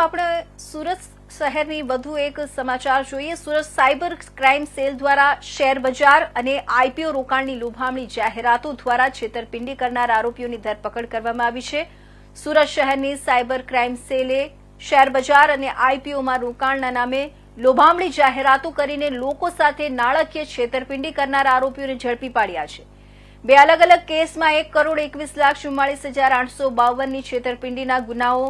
આપણે સુરત શહેરની વધુ એક સમાચાર જોઈએ. સુરત સાયબર ક્રાઇમ સેલ દ્વારા શેર બજાર અને આઈપીઓ રોકાણની લોભામણી જાહેરાતો દ્વારા છેતરપિંડી કરનાર આરોપીઓની ધરપકડ કરવામાં આવી છે. સુરત શહેરની સાયબર ક્રાઇમ સેલે શેર બજાર અને આઈપીઓમાં રોકાણના નામે લોભામણી જાહેરાતો કરીને લોકો સાથે નાણાકીય છેતરપિંડી કરનાર આરોપીઓને ઝડપી પાડ્યા છે. બે અલગ અલગ કેસમાં એક કરોડ એકવીસ લાખ ચુમ્માળીસ હજાર આઠસો બાવનની છેતરપિંડીના ગુનાઓ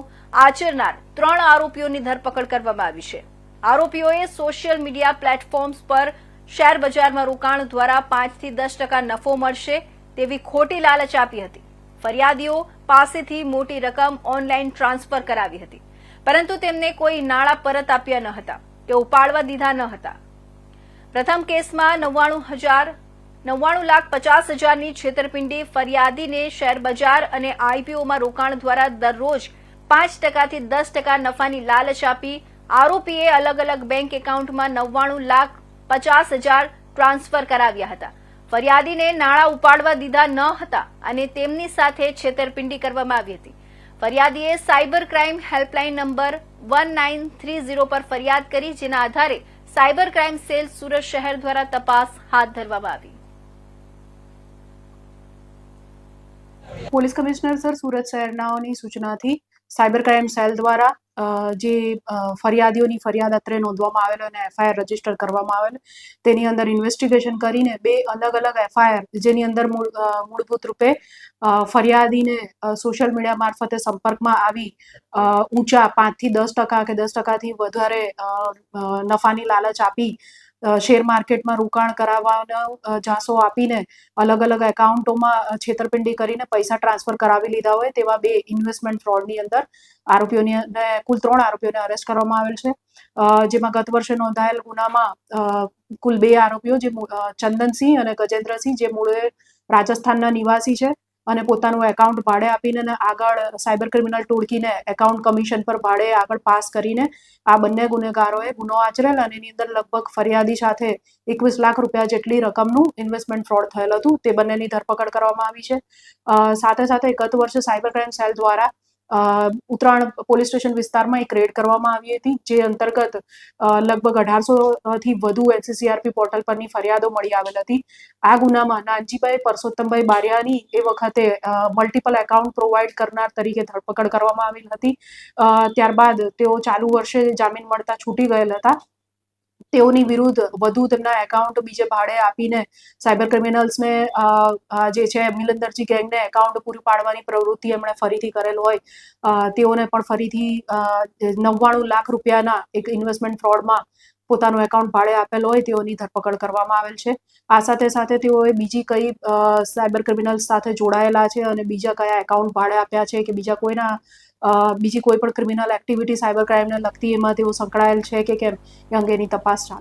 આચરનાર ત્રણ આરોપીઓની ધરપકડ કરવામાં આવી છે. આરોપીઓએ સોશિયલ મીડિયા પ્લેટફોર્મ્સ પર શેર બજારમાં રોકાણ દ્વારા પાંચથી દસ ટકા નફો મળશે તેવી ખોટી લાલચ આપી હતી. ફરિયાદીઓ પાસેથી મોટી રકમ ઓનલાઈન ટ્રાન્સફર કરાવી હતી. પરંતુ તેમને કોઈ નાણાં પરત આપ્યા ન હતા. કે ઉપાડવા દીધા ન હતા. પ્રથમ કેસમાં નવ્વાણું હજાર નવ્વાણું લાખ પચાસ હજારની છેતરપિંડી, ફરિયાદીને શેર બજાર અને આઈપીઓમાં રોકાણ દ્વારા દરરોજ પાંચ ટકાથી દસ ટકા નફાની લાલચ આપી. આરોપીએ અલગ અલગ બેંક એકાઉન્ટમાં નવ્વાણું લાખ પચાસ હજાર ટ્રાન્સફર કરાવ્યા હતા. ફરિયાદીને નાણાં ઉપાડવા દીધા ન હતા અને તેમની સાથે છેતરપિંડી કરવામાં આવી હતી. ફરિયાદીએ cyber crime helpline number one nine three zero પર ફરિયાદ કરી, જેના આધારે સાયબર ક્રાઇમ સેલ સુરત શહેર દ્વારા તપાસ હાથ ધરવામાં આવી. પોલીસ કમિશનર સર સુરત શહેરનાઓની સૂચનાથી સાયબર ક્રાઇમ સેલ દ્વારા જે ફરિયાદીઓની ફરિયાદ અત્રે નોંધવામાં આવેલો અને એફઆઈઆર રજિસ્ટર કરવામાં આવેલ, તેની અંદર ઇન્વેસ્ટિગેશન કરીને બે અલગ અલગ એફઆઈઆર, જેની અંદર મૂળભૂત રૂપે ફરિયાદીને સોશિયલ મીડિયા મારફતે સંપર્કમાં આવી ઊંચા પાંચથી દસ ટકા કે દસ ટકાથી વધારે નફાની લાલચ આપી શેર માર્કેટમાં રોકાણ કરાવવાનો ઝાંસો આપીને અલગ અલગ એકાઉન્ટોમાં છેતરપિંડી કરીને પૈસા ટ્રાન્સફર કરાવી લીધા હોય તેવા બે ઇન્વેસ્ટમેન્ટ ફ્રોડની અંદર આરોપીઓની કુલ ત્રણ આરોપીઓને અરેસ્ટ કરવામાં આવેલ છે. જેમાં ગત વર્ષે નોંધાયેલ ગુનામાં કુલ બે આરોપીઓ, જે ચંદનસિંહ અને ગજેન્દ્રસિંહ, જે મૂળે રાજસ્થાનના નિવાસી છે. અને પોતાનું એકાઉન્ટ ભાડે આપીને આગળ સાયબર ક્રિમિનલ ટોળકીને એકાઉન્ટ કમિશન પર ભાડે આગળ પાસ કરીને આ બંને ગુનેગારોએ ગુનો આચરેલ અને એની અંદર લગભગ ફરિયાદી સાથે એકવીસ લાખ રૂપિયા જેટલી રકમનું ઇન્વેસ્ટમેન્ટ ફ્રોડ થયેલ હતું. તે બંનેની ધરપકડ કરવામાં આવી છે. સાથે સાથે ગત વર્ષે સાયબર ક્રાઇમ સેલ દ્વારા ઉત્તરાયણ પોલીસ સ્ટેશન વિસ્તારમાં એક રેડ કરવામાં આવી હતી, જે અંતર્ગત લગભગ અઢારસો થી વધુ એનસીસીઆરપી પોર્ટલ પરની ફરિયાદો મળી આવેલ હતી. આ ગુનામાં નાનજીભાઈ પરસોત્તમભાઈ બારિયાની એ વખતે મલ્ટિપલ એકાઉન્ટ પ્રોવાઈડ કરનાર તરીકે ધરપકડ કરવામાં આવેલ હતી. ત્યારબાદ તેઓ ચાલુ વર્ષે જામીન મળતા છૂટી ગયેલ હતા. તેઓની વિરુદ્ધ વધુ તેમના એકાઉન્ટ બીજે ભાડે આપીને સાયબર ક્રિમિનલ્સને જે છે મિલંદરજી ગેંગને એકાઉન્ટ પૂરું પાડવાની પ્રવૃત્તિ એમણે ફરીથી કરેલ હોય તેઓને પણ ફરીથી નવ્વાણું લાખ રૂપિયાના એક ઇન્વેસ્ટમેન્ટ ફ્રોડમાં પોતાનું એકાઉન્ટ ભાડે આપેલ હોય તેઓની ધરપકડ કરવામાં આવેલ છે. આ સાથે સાથે તેઓએ બીજી કઈ સાયબર ક્રિમિનલ્સ સાથે જોડાયેલા છે અને બીજા કયા એકાઉન્ટ ભાડે આપ્યા છે કે બીજા કોઈના બીજી કોઈ પણ ક્રિમિનલ એક્ટિવિટી સાયબર ક્રાઇમને લગતી એમાં તેઓ સંકળાયેલ છે કે કેમ, એ અંગેની તપાસ ચાલુ.